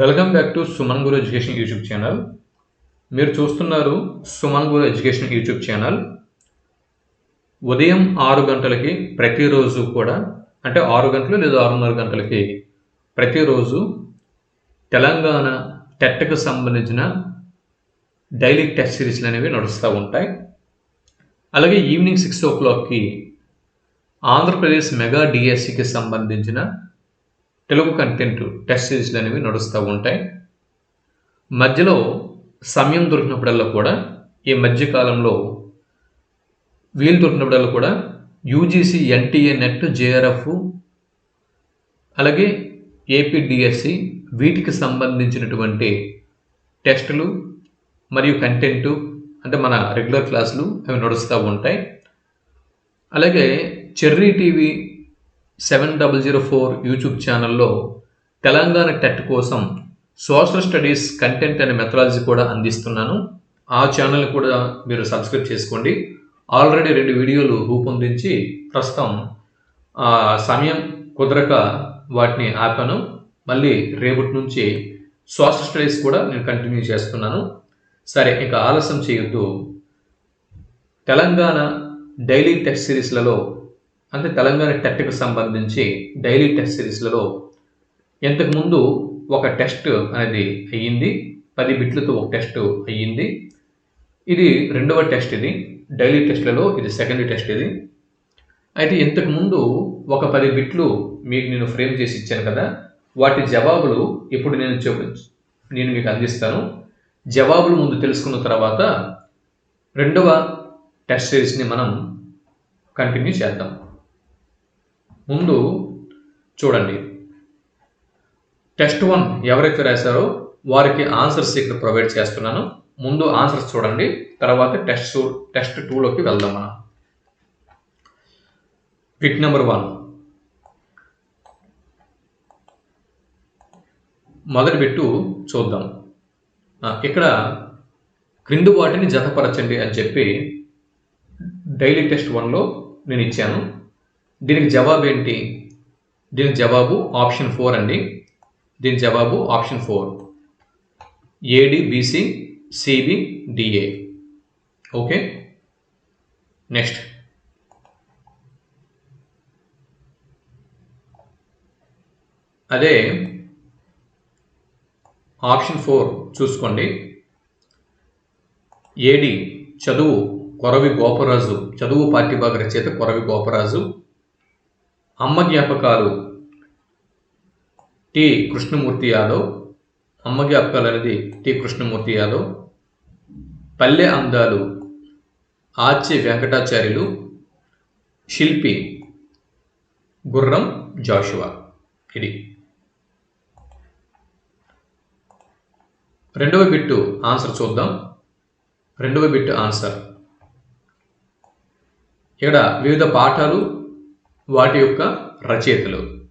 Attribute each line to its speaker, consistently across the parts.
Speaker 1: Welcome back to Suman Guru education YouTube channel. మీరు చూస్తున్నారు Suman Guru education YouTube channel. ఉదయం ఆరు గంటలకి ప్రతిరోజు కూడా అంటే ఆరు గంటలు లేదా ఆరున్నర గంటలకి ప్రతిరోజు తెలంగాణ టెట్కి సంబంధించిన డైలీ టెస్ట్ సిరీస్లు అనేవి నడుస్తూ ఉంటాయి. అలాగే ఈవినింగ్ సిక్స్ ఓ క్లాక్కి ఆంధ్రప్రదేశ్ మెగా డిఎస్సికి సంబంధించిన తెలుగు కంటెంట్ టెస్ట్ సిరీస్లు అనేవి నడుస్తూ ఉంటాయి. మధ్యలో సమయం దొరికినప్పుడల్లా కూడా ఈ మధ్యకాలంలో వీలు దొరికినప్పుడల్లా కూడా యూజీసీ ఎన్టీఏ నెట్ జేఆర్ఎఫ్ అలాగే A P D S C వీటికి సంబంధించినటువంటి టెస్టులు మరియు కంటెంటు అంటే మన రెగ్యులర్ క్లాసులు అవి నడుస్తూ ఉంటాయి. అలాగే cherry TV seven double zero four YouTube ఛానల్లో తెలంగాణ టెట్ కోసం సోషల్ స్టడీస్ కంటెంట్ అనే మెథడాలజీ కూడా అందిస్తున్నాను. ఆ ఛానల్ కూడా మీరు సబ్స్క్రైబ్ చేసుకోండి. ఆల్రెడీ రెండు వీడియోలు రూపొందించి ప్రస్తుతం ఆ సమయం కుదరక వాటిని ఆపాను. మళ్ళీ రేపటి నుంచి సోషల్ స్టడీస్ కూడా నేను కంటిన్యూ చేస్తున్నాను. సరే ఇక ఆలస్యం చేయొద్దు. తెలంగాణ డైలీ టెస్ట్ సిరీస్లలో అంటే తెలంగాణ టెట్కు సంబంధించి డైలీ టెస్ట్ సిరీస్లలో ఇంతకుముందు ఒక టెస్ట్ అనేది అయ్యింది. పది బిట్లతో ఒక టెస్ట్ అయ్యింది. ఇది రెండవ టెస్ట్ ఇది. డైలీ టెస్ట్లలో ఇది సెకండ్ టెస్ట్ ఇది. అయితే ఇంతకుముందు ఒక పది బిట్లు మీకు నేను ఫ్రేమ్ చేసి ఇచ్చాను కదా వాటి జవాబులు ఇప్పుడు నేను చెప్ నేను మీకు అందిస్తాను. జవాబులు ముందు తెలుసుకున్న తర్వాత రెండవ టెస్ట్ సిరీస్ని మనం కంటిన్యూ చేద్దాం. ముందు చూడండి. టెస్ట్ వన్ ఎవరైతే రాశారో వారికి ఆన్సర్స్ ఇక్కడ ప్రొవైడ్ చేస్తున్నాను. ముందు ఆన్సర్స్ చూడండి. తర్వాత టెస్ట్ టెస్ట్ టూలోకి వెళ్దాం మనం. పిట్ నెంబర్ వన్ మొదటి బిట్టు చూద్దాం. ఇక్కడ క్రింది వాటిని జతపరచండి అని చెప్పి డైలీ టెస్ట్ వన్లో నేను ఇచ్చాను. దీనికి జవాబు ఏంటి? దీని జవాబు ఆప్షన్ ఫోర్ అండి. దీని జవాబు option four. A D B C B C C B D A okay next అదే ఆప్షన్ ఫోర్ చూసుకోండి. ఏడి చదువు కొరవి గోపరాజు చదువు పార్టీ బాగా రచయిత కొరవి గోపరాజు. అమ్మ జ్ఞాపకాలు టి. కృష్ణమూర్తి యాదవ్ అమ్మ జ్ఞాపకాలు అనేది టి. కృష్ణమూర్తి యాదవ్ పల్లె అందాలు ఆచి వెంకటాచార్యులు. శిల్పి గుర్రం జాషువా. ఇది. రెండవ బిట్టు ఆన్సర్ చూద్దాం. రెండవ బిట్టు ఆన్సర్. ఇక్కడ వివిధ పాఠాలు వాటి యొక్క రచయితలు.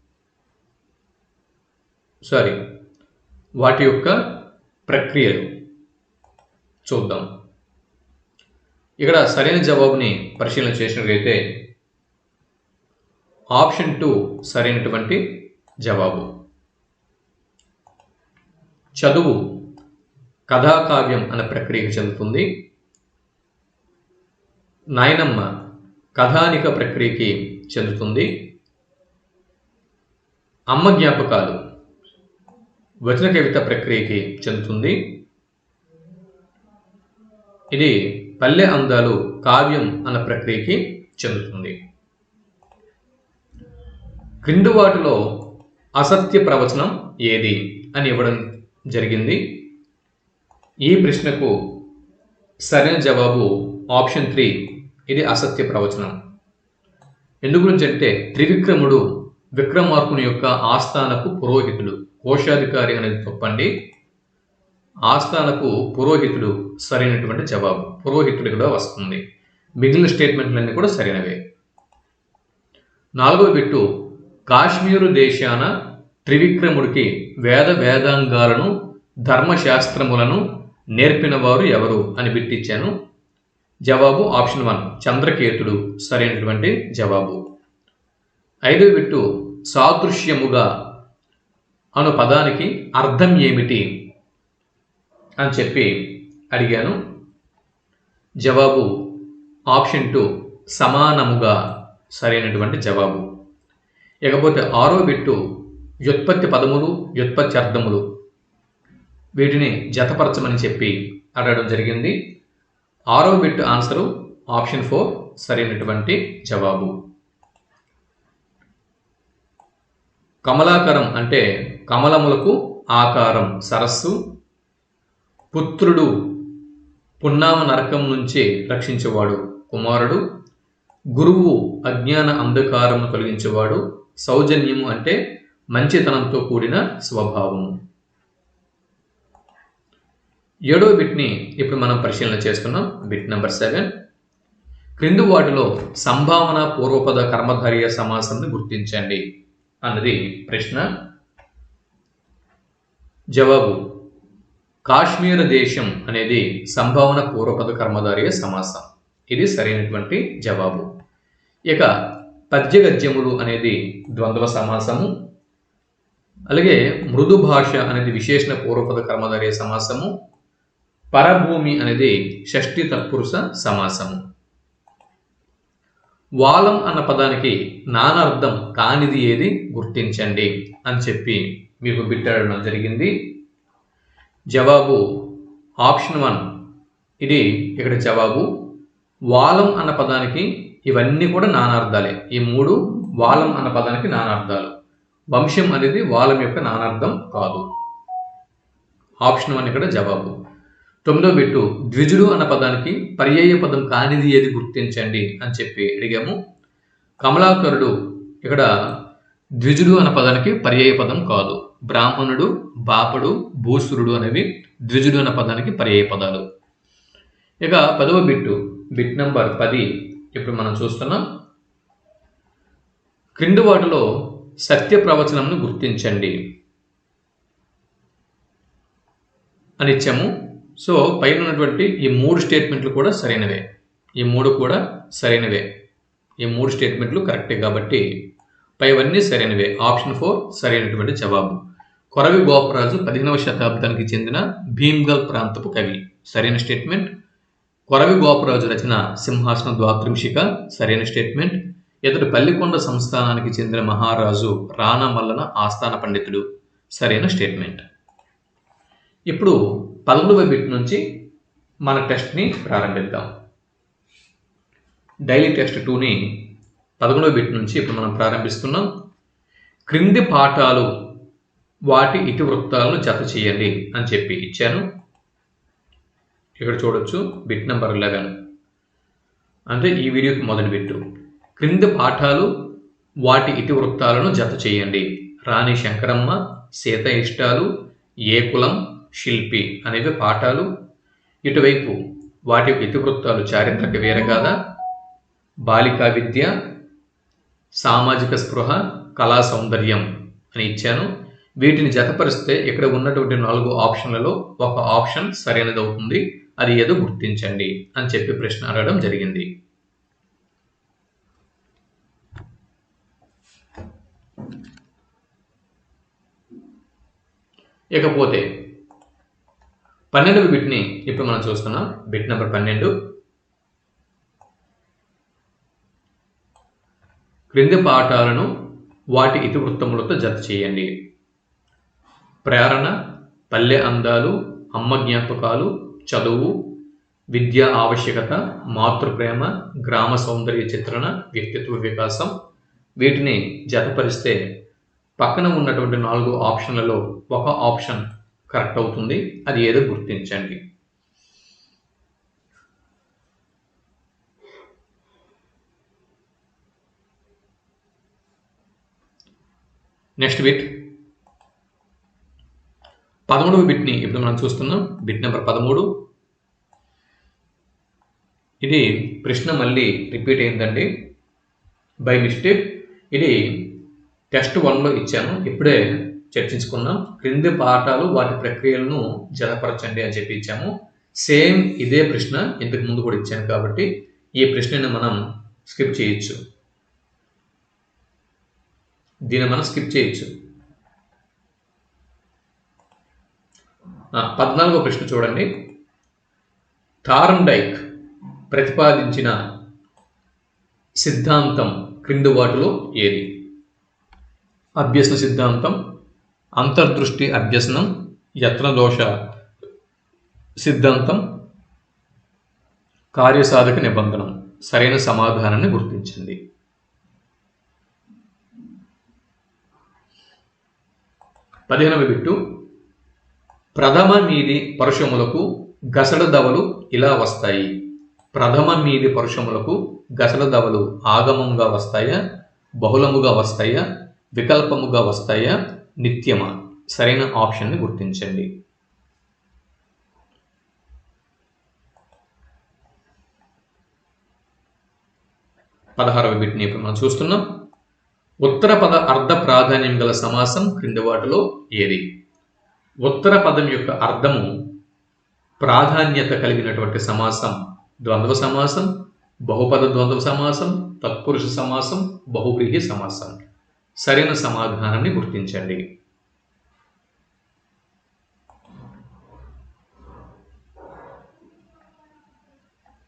Speaker 1: సారీ వాటి యొక్క ప్రక్రియలు. చూద్దాం. ఇక్కడ సరైన జవాబుని పరిశీలన చేసినట్లయితే ఆప్షన్ టూ సరైనటువంటి జవాబు. చదువు కథాకావ్యం అనే ప్రక్రియకు చెందుతుంది. నాయనమ్మ కథానిక ప్రక్రియకి చెందుతుంది. అమ్మ జ్ఞాపకాలు వచన కవిత ప్రక్రియకి చెందుతుంది. ఇది పల్లె అందాలు కావ్యం అన్న ప్రక్రియకి చెందుతుంది. క్రింది వాటిలో అసత్య ప్రవచనం ఏది అని ఇవ్వడం జరిగింది. ఈ ప్రశ్నకు సరైన జవాబు ఆప్షన్ త్రీ ఇది అసత్య ప్రవచనం. ఎందు గురించి అంటే త్రివిక్రముడు విక్రమార్కుని యొక్క ఆస్థానపు పురోహితుడు కోశాధికారి అనేది తప్పండి. ఆస్థానపు పురోహితుడు సరైనటువంటి జవాబు పురోహితుడు కూడా వస్తుంది. మిగిలిన స్టేట్మెంట్లన్నీ కూడా సరైనవే. నాలుగవ బిట్టు కాశ్మీరు దేశాన త్రివిక్రముడికి వేద వేదాంగాలను ధర్మశాస్త్రములను నేర్పిన వారు ఎవరు అని బిట్టిచ్చాను. జవాబు ఆప్షన్ వన్. చంద్రకేతుడు సరైనటువంటి జవాబు. ఐదో బిట్టు సాదృశ్యముగా అను పదానికి అర్థం ఏమిటి అని చెప్పి అడిగాను. జవాబు ఆప్షన్ టూ సమానముగా సరైనటువంటి జవాబు. ఇకపోతే ఆరో బిట్టు వ్యుత్పత్తి పదములు వ్యుత్పత్తి అర్థములు. వీటిని జతపరచమని చెప్పి అడగడం జరిగింది. ఆరో బిట్ ఆన్సరు ఆప్షన్ ఫోర్ సరైనటువంటి జవాబు. కమలాకరం అంటే కమలములకు ఆకారం సరస్సు పుత్రుడు పున్నామ నరకం నుంచి రక్షించేవాడు కుమారుడు గురువు అజ్ఞాన అంధకారము తొలగించేవాడు సౌజన్యము అంటే మంచితనంతో కూడిన స్వభావము. ఏడో బిట్ని ఇప్పుడు మనం పరిశీలన చేస్తున్నాం బిట్ నెంబర్ సెవెన్. క్రింది వాటిలో సంభావన పూర్వపద కర్మధార్య సమాసంను గుర్తించండి అన్నది ప్రశ్న. జవాబు కాశ్మీర దేశం అనేది సంభావన పూర్వపద కర్మధార్య సమాసం. ఇది సరైనటువంటి జవాబు. ఇక పద్యగద్యములు అనేది ద్వంద్వ సమాసము. అలాగే మృదు భాష అనేది విశేషణ పూర్వపద కర్మధార్య సమాసము. పరభూమి అనేది షష్ఠి తత్పురుష సమాసము. వాలం అన్న పదానికి నానార్థం కానిది ఏది గుర్తించండి అని చెప్పి మీకు బిట్టడం జరిగింది. జవాబు ఆప్షన్ వన్. ఇది ఇక్కడ జవాబు. వాలం అన్న పదానికి ఇవన్నీ కూడా నానార్థాలే. ఈ మూడు వాలం అన్న పదానికి నానార్థాలు. వంశం అనేది వాలం యొక్క నానార్థం కాదు. ఆప్షన్ వన్ ఇక్కడ జవాబు. తొమ్మిదో బిట్టు ద్విజుడు అన్న పదానికి పర్యాయ పదం కానిది ఏది గుర్తించండి అని చెప్పి అడిగాము. కమలాకరుడు ఇక్కడ ద్విజుడు అన్న పదానికి పర్యాయ పదం కాదు. బ్రాహ్మణుడు బాపడు భూసురుడు అనేవి ద్విజుడు అన్న పదానికి పర్యాయ పదాలు. ఇక పదవ బిట్టు బిట్ నంబర్ పది. ఇప్పుడు మనం చూస్తున్నాం. క్రింది వాటిలో సత్య ప్రవచనంను గుర్తించండి. అని ఇచ్చాము. సో పైన ఉన్నటువంటి ఈ మూడు స్టేట్మెంట్లు కూడా సరైనవే. ఈ మూడు కూడా సరైనవే. ఈ మూడు స్టేట్మెంట్లు కరెక్టే కాబట్టి పైవన్నీ సరైనవే. ఆప్షన్ ఫోర్ సరైనటువంటి జవాబు. కొరవి గోపరాజు పదిహేనవ శతాబ్దానికి చెందిన భీమ్గల్ ప్రాంతపు కవి. సరైన స్టేట్మెంట్. కొరవి గోపరాజు రచన సింహాసన ద్వాత్రింశిక సరైన స్టేట్మెంట్. ఇతడు పల్లికొండ సంస్థానానికి చెందిన మహారాజు రాణా మల్లన ఆస్థాన పండితుడు. సరైన స్టేట్మెంట్. ఇప్పుడు పదమూడవ బిట్ నుంచి మన టెస్ట్ని ప్రారంభిద్దాం. డైలీ టెస్ట్ టూని పదకొండవ బిట్ నుంచి ఇప్పుడు మనం ప్రారంభిస్తున్నాం. క్రింది పాఠాలు వాటి ఇతివృత్తాలను జత చేయండి అని చెప్పి ఇచ్చాను. ఇక్కడ చూడొచ్చు బిట్ నెంబర్ లెవెన్ అంటే ఈ వీడియోకి మొదటి బిట్టు క్రింది పాఠాలు వాటి ఇతివృత్తాలను జత చేయండి. రాణి శంకరమ్మ సీత ఇష్టాలు ఏ కులం శిల్పి అనేవి పాఠాలు. ఇటువైపు వాటి ఇతివృత్తాలు చారిత్రక వీరగాథ బాలికా విద్య సామాజిక స్పృహ కళా సౌందర్యం అని ఇచ్చాను. వీటిని జతపరిస్తే ఇక్కడ ఉన్నటువంటి నాలుగు ఆప్షన్లలో ఒక ఆప్షన్ సరైనది అవుతుంది. అది ఏదో గుర్తించండి అని చెప్పి ప్రశ్న అడగడం జరిగింది. ఇకపోతే పన్నెండవ బిట్ని ఇప్పుడు మనం చూస్తున్నాం. బిట్ నెంబర్ పన్నెండు. క్రింది పాఠాలను వాటి ఇతివృత్తములతో జత చేయండి. ప్రేరణ పల్లె అందాలు అమ్మ జ్ఞాపకాలు చదువు విద్యా ఆవశ్యకత మాతృప్రేమ గ్రామ సౌందర్య చిత్రణ వ్యక్తిత్వ వికాసం. వీటిని జతపరిస్తే పక్కన ఉన్నటువంటి నాలుగు ఆప్షన్లలో ఒక ఆప్షన్ కరెక్ట్ అవుతుంది. అది ఏదో గుర్తించండి. Next bit. పదమూడవ బిట్ని ఇప్పుడు మనం చూస్తున్నాం. బిట్ నెంబర్ పదమూడు. ఇది ప్రశ్న మళ్ళీ రిపీట్ అయిందండి. By mistake. ఇది టెస్ట్ వన్లో ఇచ్చాను. ఇప్పుడే చర్చించుకున్నాం క్రింది పాఠాలు వాటి ప్రక్రియలను జతపరచండి అని చెప్పి ఇచ్చాము. సేమ్ ఇదే ప్రశ్న ఇంతకు ముందు కూడా ఇచ్చాను కాబట్టి ఈ ప్రశ్నని మనం స్కిప్ చేయొచ్చు. దీన్ని మనం స్కిప్ చేయొచ్చు. పద్నాలుగో ప్రశ్న చూడండి. థారండైక్ ప్రతిపాదించిన సిద్ధాంతం క్రింది వాటిలో ఏది? అభ్యసన సిద్ధాంతం అంతర్దృష్టి అభ్యసనం యత్నదోష సిద్ధాంతం కార్యసాధక నిబంధనం సరైన సమాధానాన్ని గుర్తించింది. పదిహేనవ బిట్టు ప్రథమ మీది పరుషములకు గసడ దవలు ఇలా వస్తాయి. ప్రథమ మీది పరుషములకు గసడ దవలు ఆగమముగా వస్తాయా బహుళముగా వస్తాయా వికల్పముగా వస్తాయా? నిత్యమా? సరైన ఆప్షన్ని గుర్తించండి. పదహారవ బిట్ని ఇప్పుడు మనం చూస్తున్నాం. ఉత్తర పద అర్ధ ప్రాధాన్యం గల సమాసం క్రింది వాటిలో ఏది? ఉత్తర పదం యొక్క అర్థము ప్రాధాన్యత కలిగినటువంటి సమాసం ద్వంద్వ సమాసం బహుపద ద్వంద్వ సమాసం తత్పురుష సమాసం బహువ్రీహి సమాసం. సరైన సమాధానాన్ని గుర్తించండి.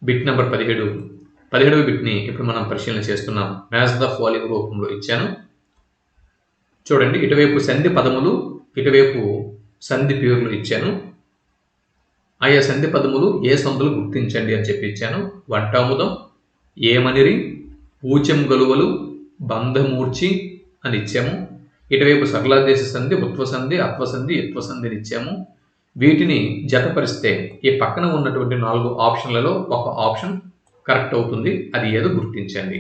Speaker 1: బిట్ నెంబర్ పదిహేడు. పదిహేడవ బిట్ని ఇప్పుడు మనం పరిశీలన చేస్తున్నాం. మ్యాచ్ ద ఫాలోయింగ్ రూపంలో ఇచ్చాను. చూడండి ఇటువైపు సంధి పదములు ఇటువైపు సంధి పేర్లు ఇచ్చాను. ఆయా సంధి పదములు ఏ సందులు గుర్తించండి అని చెప్పి ఇచ్చాను. వంటాముదం ఏమనిరి పూచెం గలువలు బంధమూర్చి అని ఇచ్చాము ఇటువైపు సరళాదేశ సంధి ఉత్వ సంధి అత్వ సంధి ఇత్వ సంధిని ఇచ్చాము వీటిని జతపరిస్తే ఈ పక్కన ఉన్నటువంటి నాలుగు ఆప్షన్లలో ఒక ఆప్షన్ కరెక్ట్ అవుతుంది. అది ఏదో గుర్తించండి.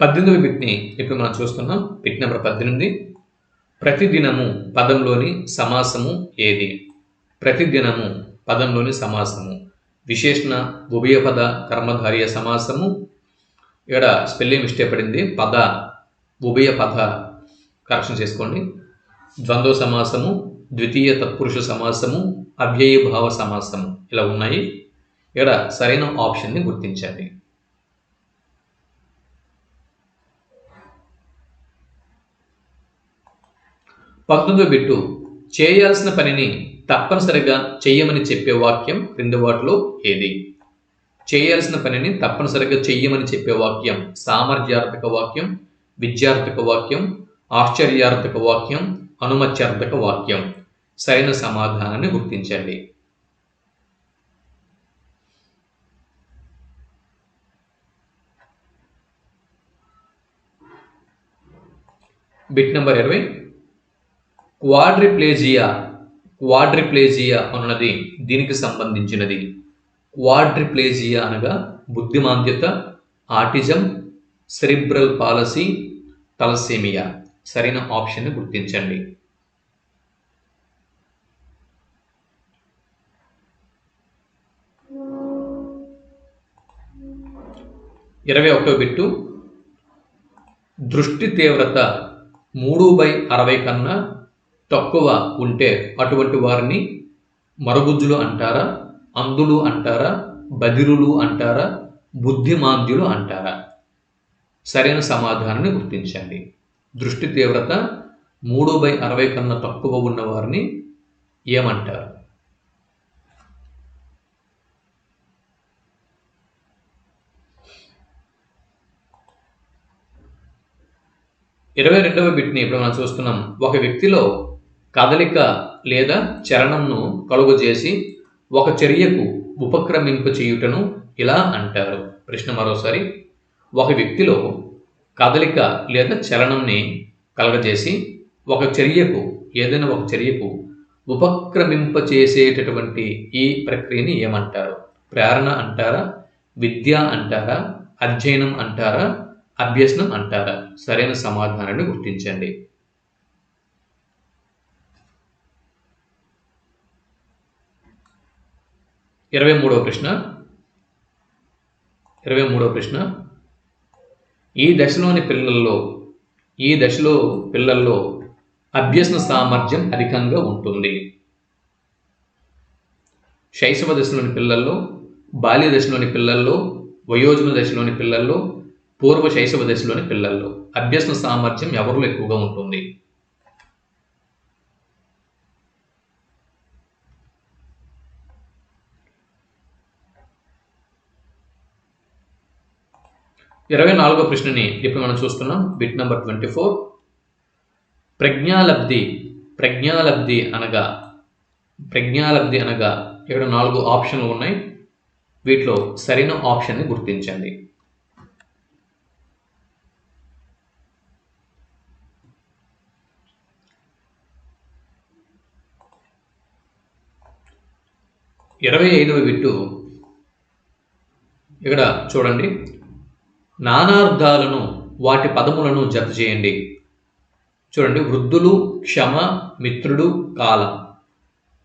Speaker 1: పద్దెనిమిదవ బిట్ని ఇప్పుడు మనం చూస్తున్నాం. బిట్ నెంబర్ పద్దెనిమిది. ప్రతిదినము పదంలోని సమాసము ఏది? ప్రతిదినము పదంలోని సమాసము. విశేషణ ఉభయపద కర్మధార్య సమాసము. ఇక్కడ స్పెల్లింగ్ మిస్టేక్ పడింది పద ఉభయ పద కరెక్షన్ చేసుకోండి. ద్వంద్వ సమాసము ద్వితీయ తత్పురుష సమాసము అవ్యయభావ సమాసము ఇలా ఉన్నాయి. ఇక్కడ సరైన ఆప్షన్ని గుర్తించండి. పంతొమ్మిదో బిట్టు చేయాల్సిన పనిని తప్పనిసరిగా చెయ్యమని చెప్పే వాక్యం క్రింది వాటిలో ఏది? చేయాల్సిన పనిని తప్పనిసరిగా చెయ్యమని చెప్పే వాక్యం సామర్థ్యార్థక వాక్యం విద్యార్థక వాక్యం ఆశ్చర్యార్థక వాక్యం అనుమత్యార్థక వాక్యం. సరైన సమాధానాన్ని గుర్తించండి. బిట్ నెంబర్ ఇరవై. క్వాడ్రిప్లేజియా క్వాడ్రిప్లేజియా అన్నది దీనికి సంబంధించినది. క్వాడ్రిప్లేజియా అనగా బుద్ధిమాంద్యత ఆటిజం సెరిబ్రల్ పాలసీ తలసేమియా సరైన ఆప్షన్ని గుర్తించండి. ఇరవై ఒకటో బిట్టు. దృష్టి తీవ్రత మూడు బై అరవై కన్నా తక్కువ ఉంటే అటువంటి వారిని మరగుజ్జులు అంటారా? అంధులు అంటారా? బదిరులు అంటారా? బుద్ధిమాంద్యులు అంటారా? సరైన సమాధానాన్ని గుర్తించండి. దృష్టి తీవ్రత మూడు బై అరవై కన్నా తక్కువ ఉన్న వారిని ఏమంటారు? ఇరవై రెండవ బిట్ని ఇప్పుడు మనం చూస్తున్నాం. ఒక వ్యక్తిలో కదలిక లేదా చలనంను కలుగజేసి ఒక చర్యకు ఉపక్రమింప చేయుటను ఇలా అంటారు. ప్రశ్న మరోసారి. ఒక వ్యక్తిలో కదలిక లేదా చలనంని కలగజేసి ఒక చర్యకు ఏదైనా ఒక చర్యకు ఉపక్రమింప చేసేటటువంటి ఈ ప్రక్రియని ఏమంటారు? ప్రేరణ అంటారా? విద్య అంటారా? అధ్యయనం అంటారా? అభ్యసనం అంటారా? సరైన సమాధానాన్ని గుర్తించండి. ఇరవై మూడవ ప్రశ్న. ఇరవై మూడవ ప్రశ్న. ఈ దశలోని పిల్లల్లో ఈ దశలో పిల్లల్లో అభ్యసన సామర్థ్యం అధికంగా ఉంటుంది. శైశవ దశలోని పిల్లల్లో బాల్య దశలోని పిల్లల్లో వయోజన దశలోని పిల్లల్లో పూర్వ శైశవ దశలోని పిల్లల్లో అభ్యసన సామర్థ్యం ఎవరిలో ఎక్కువగా ఉంటుంది? ఇరవై నాలుగో ప్రశ్నని ఇప్పుడు మనం చూస్తున్నాం. Bit number twenty four. ప్రజ్ఞాలబ్ధి ప్రజ్ఞాలబ్ధి అనగా ప్రజ్ఞాలబ్ధి అనగా ఇక్కడ నాలుగు ఆప్షన్లు ఉన్నాయి. వీటిలో సరైన ఆప్షన్ని గుర్తించండి. ఇరవై ఐదవ బిట్టు ఇక్కడ చూడండి. నానార్థాలను వాటి పదములను జత చేయండి చూడండి వృద్ధులు క్షమ మిత్రుడు కాలం.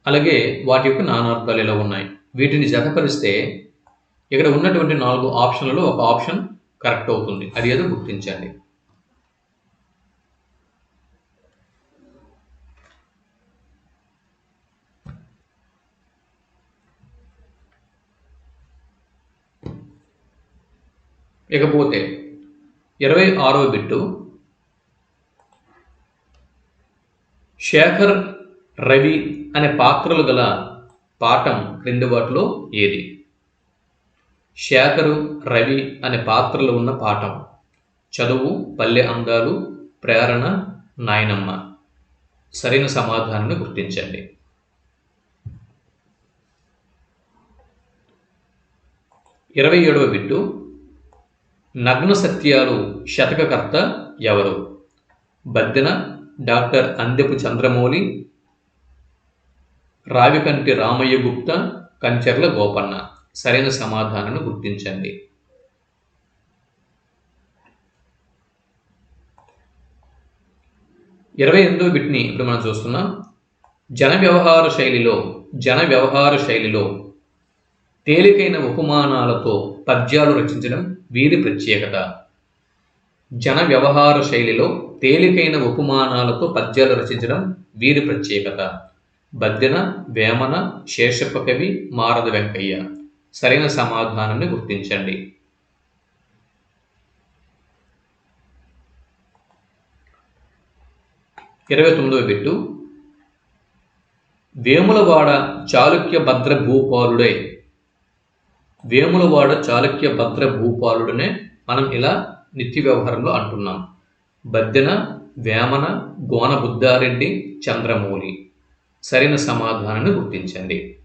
Speaker 1: అలాగే వాటి యొక్క నానార్థాలు ఇలా ఉన్నాయి? వీటిని జతపరిస్తే ఇక్కడ ఉన్నటువంటి నాలుగు ఆప్షన్లలో ఒక ఆప్షన్ కరెక్ట్ అవుతుంది. అది ఏదో గుర్తించండి. ఇకపోతే ఇరవై ఆరో బిట్టు శేఖర్ రవి అనే పాత్రలు గల పాఠం క్రింది వాటిలో ఏది? శేఖరు రవి అనే పాత్రలు ఉన్న పాఠం. చదువు పల్లె అందాలు ప్రేరణ నాయనమ్మ. సరైన సమాధానాన్ని గుర్తించండి. ఇరవై ఏడవ బిట్టు నగ్న సత్యాలు శతకకర్త ఎవరు? బద్దెన డాక్టర్ అందెపు చంద్రమౌళి రావికంటి రామయ్య గుప్త కంచర్ల గోపన్న. సరైన సమాధానాన్ని గుర్తించండి. ఇరవై ఎనిమిదో బిట్ని ఇప్పుడు మనం చూస్తున్నాం. జన వ్యవహార శైలిలో జన వ్యవహార శైలిలో తేలికైన ఉపమానాలతో పద్యాలు రచించడం వీరి ప్రత్యేకత. జన వ్యవహార శైలిలో తేలికైన ఉపమానాలతో పద్యాలు రచించడం వీరి ప్రత్యేకత. బద్దెన వేమన శేషప్ప కవి మారద వెంకయ్య. సరైన సమాధానాన్ని గుర్తించండి. ఇరవై తొమ్మిదవ బిట్టు. వేములవాడ చాళుక్య భద్ర భూపాలుడే వేములవాడ చాళుక్య భద్ర భూపాలుడనే మనం ఇలా నిత్య వ్యవహారంలో అంటున్నాం. బద్దెన వేమన గోనబుద్ధారెడ్డి చంద్రమౌళి. సరైన సమాధానాన్ని గుర్తించండి.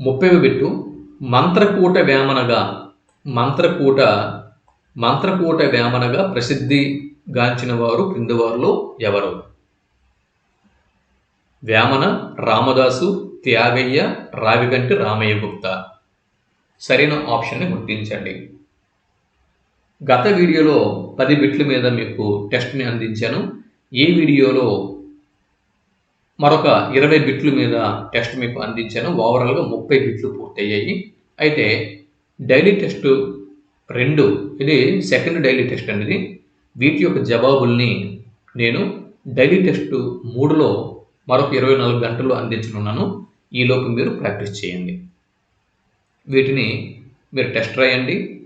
Speaker 1: ముప్పై బిట్టు మంత్రకూట వేమనగా మంత్రకూట మంత్రకూట వేమనగా ప్రసిద్ధి గాంచిన వారు క్రింది వారిలో ఎవరు? వేమన రామదాసు త్యాగయ్య రావిగంటి రామయ్య గుప్త సరైన ఆప్షన్ని గుర్తించండి. గత వీడియోలో పది బిట్ల మీద మీకు టెస్ట్ని అందించాను. ఈ వీడియోలో మరొక ఇరవై బిట్ల మీద టెస్ట్ మీకు అందించాను. ఓవరాల్గా ముప్పై బిట్లు పూర్తయ్యాయి. అయితే డైలీ టెస్ట్ రెండు ఇది సెకండ్ డైలీ టెస్ట్ అనేది వీటి యొక్క జవాబుల్ని నేను డైలీ టెస్ట్ మూడులో మరొక ఇరవై నాలుగు గంటల్లో అందించనున్నాను. ఈలోపు మీరు ప్రాక్టీస్ చేయండి. వీటిని మీరు టెస్ట్ రాయండి.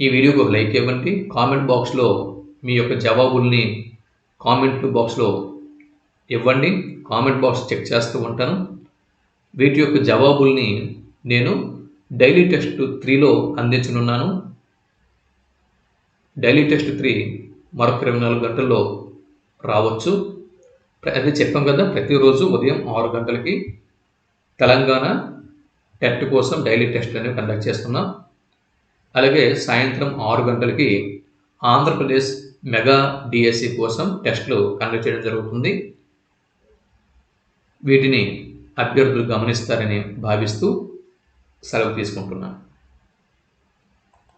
Speaker 1: ఈ వీడియోకి ఒక లైక్ ఇవ్వండి. కామెంట్ బాక్స్లో మీ యొక్క జవాబుల్ని కామెంట్ బాక్స్లో ఇవ్వండి. కామెంట్ బాక్స్ చెక్ చేస్తూ ఉంటాను. వీటి యొక్క జవాబుల్ని నేను డైలీ టెస్ట్ త్రీలో అందించనున్నాను. డైలీ టెస్ట్ త్రీ మరొక ఇరవై నాలుగు గంటల్లో రావచ్చు. అది చెప్పాం కదా ప్రతిరోజు ఉదయం ఆరు గంటలకి తెలంగాణ టెట్ కోసం డైలీ టెస్ట్ అనేవి కండక్ట్ చేస్తున్నాం. అలాగే సాయంత్రం ఆరు గంటలకి ఆంధ్రప్రదేశ్ మెగా డిఎస్సి కోసం టెస్టులు కండక్ట్ చేయడం జరుగుతుంది. వీటిని అభ్యర్థులు గమనిస్తారని భావిస్తూ సెలవు తీసుకుంటున్నాను